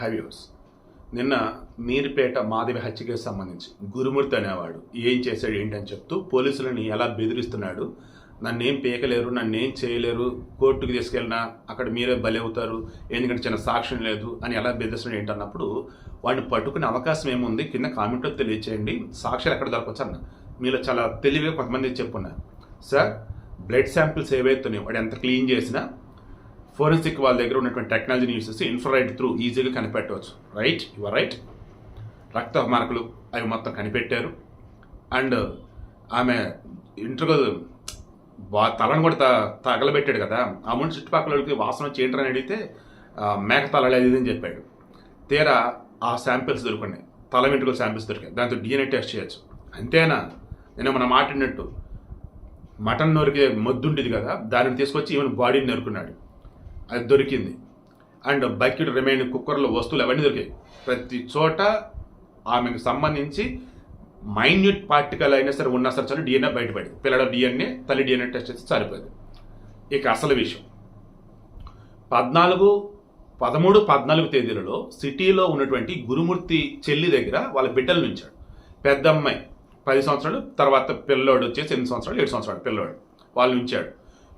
హైవ్యూస్ నిన్న మీరుపేట మాధవి హత్యకి సంబంధించి గురుమూర్తి అనేవాడు ఏం చేశాడు ఏంటని చెప్తూ పోలీసులని ఎలా బెదిరిస్తున్నాడు? నన్నేం పీకలేరు నన్నేం చేయలేరు కోర్టుకు తీసుకెళ్ళినా అక్కడ మీరే బలి అవుతారు ఎందుకంటే చిన్న సాక్ష్యం లేదు అని ఎలా బెదిరిస్తున్నాడు ఏంటన్నప్పుడు వాడిని పట్టుకునే అవకాశం ఏముంది? కింద కామెంట్లో తెలియచేయండి. సాక్ష్యాలు ఎక్కడ దొరకవచ్చు అన్న? మీలో చాలా తెలివిగా కొంతమంది చెప్పున్నారు. సార్ బ్లడ్ శాంపిల్స్ ఏవైతున్నాయో వాడు ఎంత క్లీన్ చేసినా ఫోరెన్సిక్ వాళ్ళ దగ్గర ఉన్నటువంటి టెక్నాలజీని యూస్ చేసి ఇన్ఫ్రారెడ్ త్రూ ఈజీగా కనిపెట్టవచ్చు. రైట్ యువర్ రైట్ రక్త మార్కులు అవి మొత్తం కనిపెట్టారు. అండ్ uh, ఆమె ఇంటర్గల్ వా తలను కూడా త తగలబెట్టాడు కదా. ఆ ముందు చుట్టుపక్కల వాళ్ళకి వాసన వచ్చి ఏంటని అడిగితే మేక తలలు అది ఇది అని చెప్పాడు. తీరా ఆ శాంపిల్స్ దొరుకున్నాయి. తల వెంట్రుకల శాంపిల్స్ దొరికాయి. దాంతో డిఎన్ఏ టెస్ట్ చేయొచ్చు. అంతేనా? నేను మనం మాట్లాడినట్టు మటన్ నొరికే మొద్దు కదా. దానిని తీసుకొచ్చి ఈవెన్ బాడీని నొరుకున్నాడు. అది దొరికింది. అండ్ బకెట్ రిమైన్ కుక్కర్లో వస్తువులు అవన్నీ దొరికాయి. ప్రతి చోట ఆమెకు సంబంధించి మైన్యూట్ పార్టికల్ అయినా సరే ఉన్నా సరే చాలు డిఎన్ఏ బయటపడింది. పిల్లల డిఎన్ఏ తల్లి డిఎన్ఏ టెస్ట్ చేసి సరిపోయింది ఇక అసలు విషయం. పద్నాలుగు పదమూడు పద్నాలుగు తేదీలలో సిటీలో ఉన్నటువంటి గురుమూర్తి చెల్లి దగ్గర వాళ్ళ బిడ్డలు నుంచాడు. పెద్ద అమ్మాయి పది సంవత్సరాలు తర్వాత పిల్లోడు వచ్చేసి ఎనిమిది సంవత్సరాలు ఏడు సంవత్సరాలు పిల్లోడు. వాళ్ళు ఉంచాడు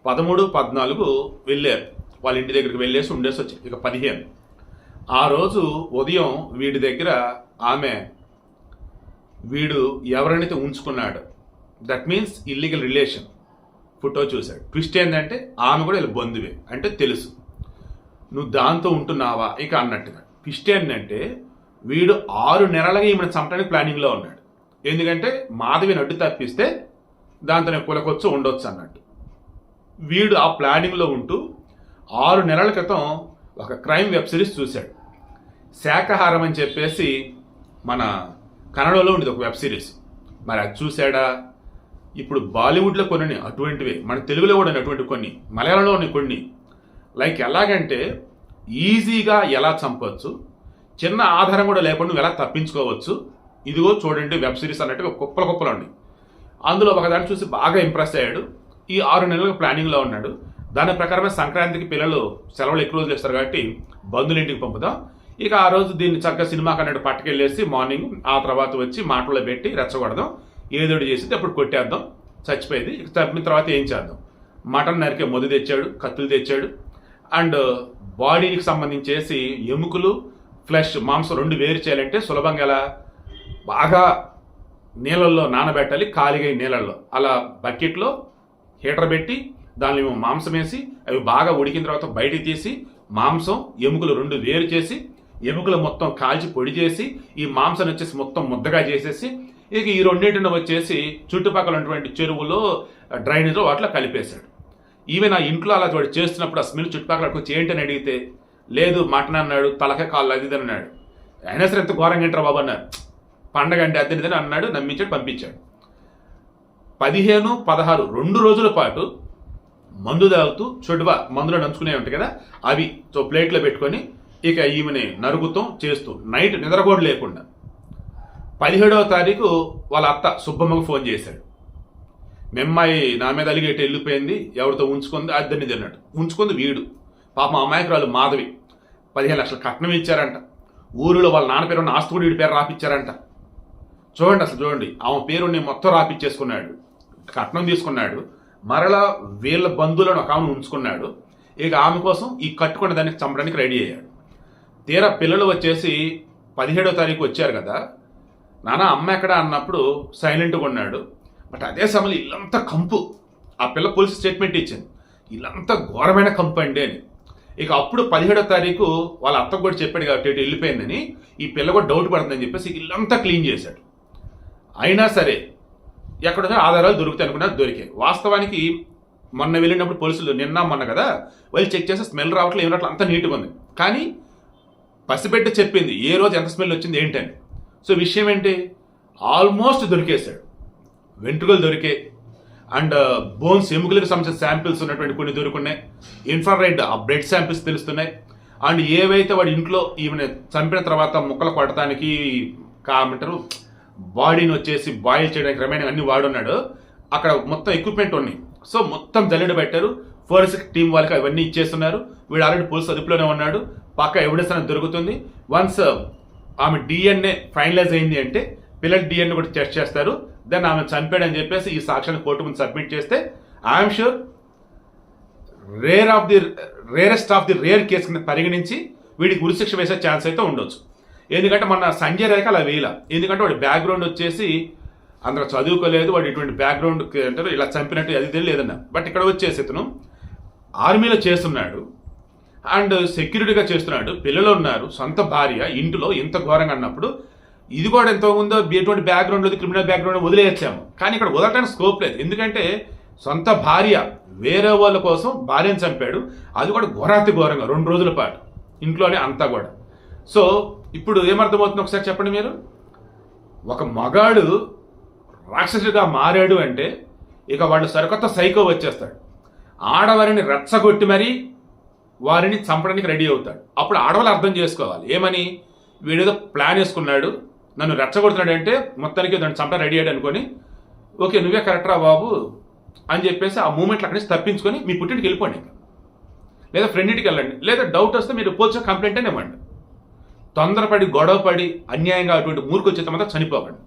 పదమూడు పద్నాలుగు వెళ్ళారు వాళ్ళ ఇంటి దగ్గరికి వెళ్ళేసి ఉండేసి వచ్చి ఇక పదిహేను. ఆ రోజు ఉదయం వీడి దగ్గర ఆమె వీడు ఎవరినైతే ఉంచుకున్నాడు that means illegal relation photo చూశాడు. ట్విస్ట్ ఏంటంటే ఆమె కూడా వీళ్ళ బంధువే అంటే తెలుసు. నువ్వు దాంతో ఉంటున్నావా? ఇక అన్నట్టుగా. ట్విస్ట్ ఏంటంటే వీడు ఆరు నెలలుగా ఈమెను చంపడానికి ప్లానింగ్లో ఉన్నాడు. ఎందుకంటే మాధవిని అడ్డు తప్పిస్తే దాంతో నేను కులకొచ్చు ఉండొచ్చు అన్నట్టు. వీడు ఆ ప్లానింగ్లో ఉంటూ ఆరు నెలల క్రితం ఒక క్రైమ్ వెబ్ సిరీస్ చూశాడు. శాకాహారం అని చెప్పేసి మన కన్నడలో ఉండేది ఒక వెబ్ సిరీస్. మరి అది చూశాడా? ఇప్పుడు బాలీవుడ్లో కొన్ని అటువంటివే. మన తెలుగులో కూడా అటువంటి కొన్ని మలయాళంలో ఉన్న కొన్ని. లైక్ ఎలాగంటే ఈజీగా ఎలా చంపవచ్చు చిన్న ఆధారం కూడా లేకుండా నువ్వు ఎలా తప్పించుకోవచ్చు. ఇదిగో చూడండి వెబ్ సిరీస్ అన్నట్టుగా కుప్పల కుప్పలు ఉన్నాయి. అందులో ఒకదాన్ని చూసి బాగా ఇంప్రెస్ అయ్యాడు. ఈ ఆరు నెలలకు ప్లానింగ్లో ఉన్నాడు. దాని ప్రకారమే సంక్రాంతికి పిల్లలు సెలవులు ఎక్కువ రోజులు ఇస్తారు కాబట్టి బంధువులు ఇంటికి పంపుదాం. ఇక ఆ రోజు దీన్ని చక్కగా సినిమాకి అన్నట్టు పట్టుకెళ్ళేసి మార్నింగ్ ఆ తర్వాత వచ్చి మాటల్లో పెట్టి రెచ్చగొడదాం. ఏదోటి చేసి అప్పుడు కొట్టేద్దాం. చచ్చిపోయింది. ఇక తప్పిన తర్వాత ఏం చేద్దాం? మటన్ నరికే మొదలు తెచ్చాడు కత్తులు తెచ్చాడు. అండ్ బాడీకి సంబంధించేసి ఎముకలు ఫ్లెష్ మాంసం రెండు వేరు చేయాలంటే సులభంగా ఎలా? బాగా నీళ్ళల్లో నానబెట్టాలి కాలిగా నీళ్ళల్లో. అలా బకెట్లో హీటర్ పెట్టి దానిలో మాంసం వేసి అవి బాగా ఉడికిన తర్వాత బయటికి తీసి మాంసం ఎముకలు రెండు వేరు చేసి ఎముకలు మొత్తం కాల్చి పొడి చేసి ఈ మాంసాన్ని వచ్చేసి మొత్తం ముద్దగా చేసేసి ఇక ఈ రెండింటిని వచ్చేసి చుట్టుపక్కల ఉన్నటువంటి చెరువులో డ్రైనేజ్లో వాటిలో కలిపేశాడు. ఈవెన్ ఆ ఇంట్లో అలా వాడు చేస్తున్నప్పుడు ఆ స్మెల్ చుట్టుపక్కల వచ్చి ఏంటని అడిగితే లేదు మటన్ అన్నాడు తలక కాళ్ళు అది ఇది అన్నాడు. అయినా సరే ఎంత ఘోరంగా ఏంటారు బాబు అన్నారు. పండగ అంటే అద్దెనిదని అన్నాడు నమ్మించాడు పంపించాడు. పదిహేను పదహారు రెండు రోజుల పాటు మందు తాగుతూ చుడువ మందులో నంచుకునే ఉంటాయి కదా అవి సో ప్లేట్లో పెట్టుకొని ఇక ఈమెని నరుగుతాం చేస్తూ నైట్ నిద్రగోడు లేకుండా. పదిహేడవ తారీఖు వాళ్ళ అత్త సుబ్బమ్మకు ఫోన్ చేశాడు. మెమ్మాయి నా మీద అలిగేటి వెళ్ళిపోయింది ఎవరితో ఉంచుకుంది అద్దరిని తిన్నాడు ఉంచుకుంది వీడు. పాప అమాయకురాలు మాధవి. పదిహేను లక్షల కట్నం ఇచ్చారంట. ఊరిలో వాళ్ళ నాన్న పేరు ఉన్న ఆస్తి కూడా వీడి పేరు రాపిచ్చారంట. చూడండి అసలు చూడండి. ఆమె పేరుని మొత్తం రాపిచ్చేసుకున్నాడు. కట్నం తీసుకున్నాడు. మరలా వీళ్ళ బంధువులను ఒక ఆమెను ఉంచుకున్నాడు. ఇక ఆమె కోసం ఈ కట్టుకున్న దానికి చంపడానికి రెడీ అయ్యాడు. తీరా పిల్లలు వచ్చేసి పదిహేడో తారీఖు వచ్చారు కదా. నాన్న అమ్మ ఎక్కడ అన్నప్పుడు సైలెంట్గా ఉన్నాడు. బట్ అదే సమయంలో ఇల్లంతా కంపు. ఆ పిల్ల పోలీస్ స్టేట్మెంట్ ఇచ్చింది. ఇల్లంతా ఘోరమైన కంపు అండి అని. ఇక అప్పుడు పదిహేడో తారీఖు వాళ్ళ అత్త కూడా చెప్పాడు కాబట్టి ఇటు వెళ్ళిపోయిందని. ఈ పిల్ల కూడా డౌట్ పడుతుందని చెప్పేసి ఇల్లంతా క్లీన్ చేశాడు. అయినా సరే ఎక్కడ ఆధారాలు దొరుకుతాయి అనుకున్నా దొరికాయి. వాస్తవానికి మొన్న వెళ్ళినప్పుడు పోలీసులు నిన్న మొన్న కదా వాళ్ళు చెక్ చేస్తే స్మెల్ రావట్లేదు ఏం రావట్లేదు నీట్గా ఉంది. కానీ పసిబిడ్డ చెప్పింది ఏ రోజు ఎంత స్మెల్ వచ్చింది ఏంటని. సో విషయం ఏంటి? ఆల్మోస్ట్ దొరికేశాడు. వెంట్రుకలు దొరికే అండ్ uh, బోన్స్ ఎముకలకు సంబంధించిన శాంపిల్స్ ఉన్నటువంటి కొన్ని దొరుకున్నాయి. ఇన్ఫ్రారెడ్ ఆ బ్లడ్ శాంపిల్స్ తెలుస్తున్నాయి. అండ్ ఏవైతే వాడి ఇంట్లో ఈమె చంపిన తర్వాత ముక్కలు కొట్టడానికి కామంటారు బాడీని వచ్చేసి బాయిల్ చేయడానికి రమైన అన్ని వాడున్నాడు. అక్కడ మొత్తం ఎక్విప్మెంట్ ఉన్నాయి. సో మొత్తం జల్లెడ పెట్టారు. ఫోరెన్సిక్ టీం వాళ్ళకి అవన్నీ ఇచ్చేస్తున్నారు. వీడు ఆల్రెడీ పోలీస్ అదుపులోనే ఉన్నాడు. పక్క ఎవిడెన్స్ అనేది దొరుకుతుంది. వన్స్ ఆమె డిఎన్ఏ ఫైనలైజ్ అయింది అంటే పిల్లల డిఎన్ఏ కూడా టెస్ట్ చేస్తారు. దెన్ ఆమె చనిపోయాడని చెప్పేసి ఈ సాక్ష్యాన్ని కోర్టు ముందు సబ్మిట్ చేస్తే I'm sure rare of the rarest of the rare case కింద పరిగణించి వీడికి ఉరిశిక్ష వేసే ఛాన్స్ అయితే ఉండొచ్చు. ఎందుకంటే మన సంజయ్ రేఖ అలా వేయాల. ఎందుకంటే వాడి బ్యాక్గ్రౌండ్ వచ్చేసి అందరు చదువుకోలేదు వాడు ఇటువంటి బ్యాక్గ్రౌండ్ అంటారు ఇలా చంపినట్టు అది తెలియదన్న బట్ ఇక్కడ వచ్చేసి ఇతను ఆర్మీలో చేస్తున్నాడు అండ్ సెక్యూరిటీగా చేస్తున్నాడు పిల్లలు ఉన్నారు సొంత భార్య ఇంటిలో ఇంత ఘోరంగా అన్నప్పుడు ఇది కూడా ఎంత ఉందో ఎటువంటి బ్యాక్గ్రౌండ్ లేదు క్రిమినల్ బ్యాక్గ్రౌండ్ వదిలేయచ్చాము కానీ ఇక్కడ వదలటానికి స్కోప్ లేదు. ఎందుకంటే సొంత భార్య వేరే వాళ్ళ కోసం భార్యను చంపాడు. అది కూడా ఘోరాతి ఘోరంగా రెండు రోజుల పాటు. ఇంట్లోనే అంతా కూడా. సో ఇప్పుడు ఏమర్థమవుతుంది ఒకసారి చెప్పండి మీరు? ఒక మగాడు రాక్షసుడిగా మారాడు అంటే ఇక వాళ్ళు సరికొత్త సైకో వచ్చేస్తాడు. ఆడవారిని రెచ్చగొట్టి మరీ వారిని చంపడానికి రెడీ అవుతాడు. అప్పుడు ఆడవాళ్ళు అర్థం చేసుకోవాలి. ఏమని? వీడేదో ప్లాన్ వేసుకున్నాడు నన్ను రెచ్చగొడుతున్నాడు అంటే మొత్తానికి దాన్ని చంప రెడీ అయ్యాడు అనుకొని ఓకే నువ్వే కరెక్టరా బాబు అని చెప్పేసి ఆ మూమెంట్లు అక్కడి నుంచి తప్పించుకొని మీ పుట్టింటికి వెళ్ళిపోండి లేదా ఫ్రెండ్ ఇంటికి వెళ్ళండి. లేదా డౌట్ వస్తే మీరు పోలీసు కంప్లైంట్ అని ఇవ్వండి. తొందరపడి గొడవపడి అన్యాయంగా అటువంటి మూర్ఖొచ్చేత మాత్రం చనిపోకండి.